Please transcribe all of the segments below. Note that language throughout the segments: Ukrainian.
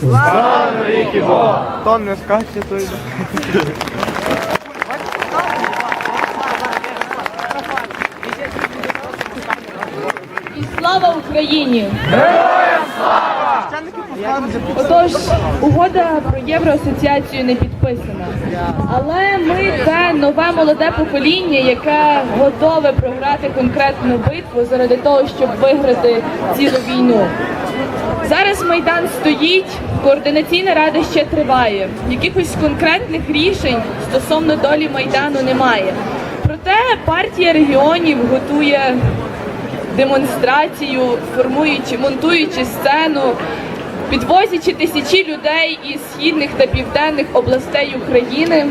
Слава навіки Богу! Хто не скаче, то йде. І слава Україні! Отож, угода про євроасоціацію не підписана. Але ми це нове молоде покоління, яке готове програти конкретну битву заради того, щоб виграти цілу війну. Зараз майдан стоїть, координаційна рада ще триває. Якихось конкретних рішень стосовно долі майдану немає. Проте партія регіонів готує демонстрацію, формуючи, монтуючи сцену, підвозячи тисячі людей із східних та південних областей України.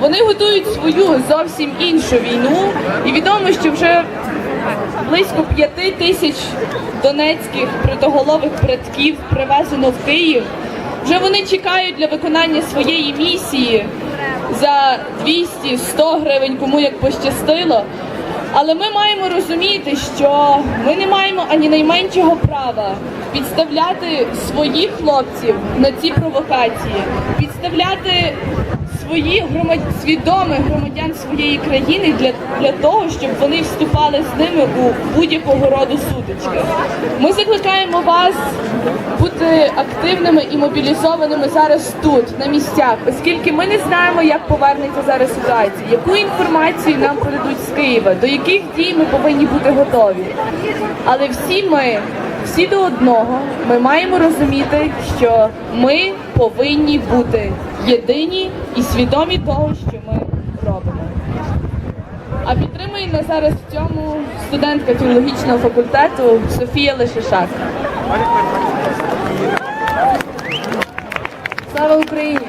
Вони готують свою зовсім іншу війну, і відомо, що вже близько п'яти тисяч донецьких притоголових предків привезено в Київ. Вже вони чекають для виконання своєї місії за 200-100 гривень, кому як пощастило. Але ми маємо розуміти, що ми не маємо ані найменшого права підставляти своїх хлопців на ці провокації, підставляти своїх громад... свідомих громадян своєї країни для, для того, щоб вони вступали з ними у будь-якого роду сутички. Ми закликаємо вас бути активними і мобілізованими зараз тут, на місцях, оскільки ми не знаємо, як повернеться зараз ситуація, яку інформацію нам передадуть з Києва, до яких дій ми повинні бути готові. Але всі ми, всі до одного, ми маємо розуміти, що ми повинні бути єдині і свідомі того, що ми робимо. А підтримує нас зараз в цьому студентка філологічного факультету Софія Лишишак. Слава Україні!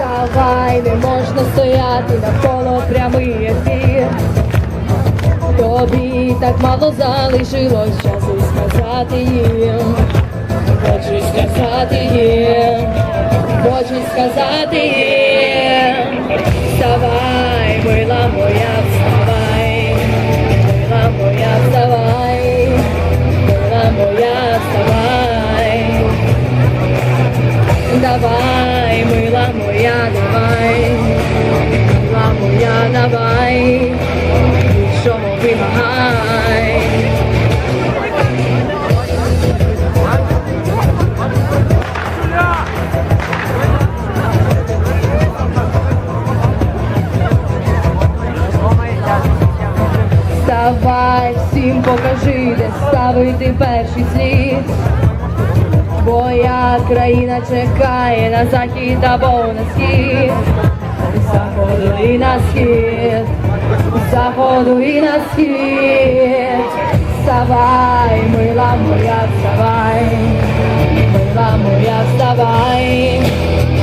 Вставай, не можна стояти навколо прямий ефір. Тобі так мало залишилось часу сказати їм. Хочу сказати їм, хочу сказати їм. Давай, більшого вимагай. Вставай, всім покажи, де ставити перший слід. Твоя країна чекає на захід або на схід, заходу і на схід, заходу і на схід. Вставай, мила моя, вставай, мила моя, вставай,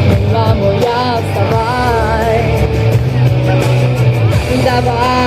мила моя, вставай. Давай,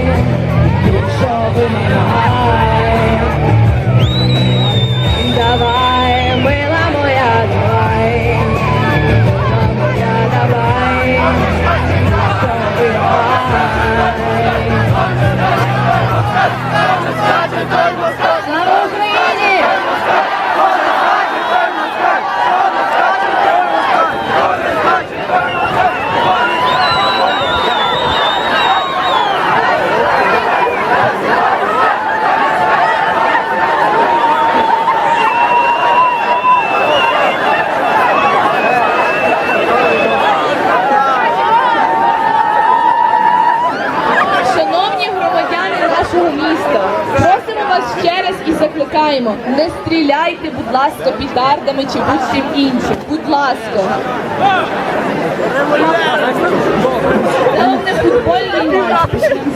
пам'ятаємо, не стріляйте, будь ласка, пітардами чи будь-чим іншим. Будь ласка. Це не футбольний матч.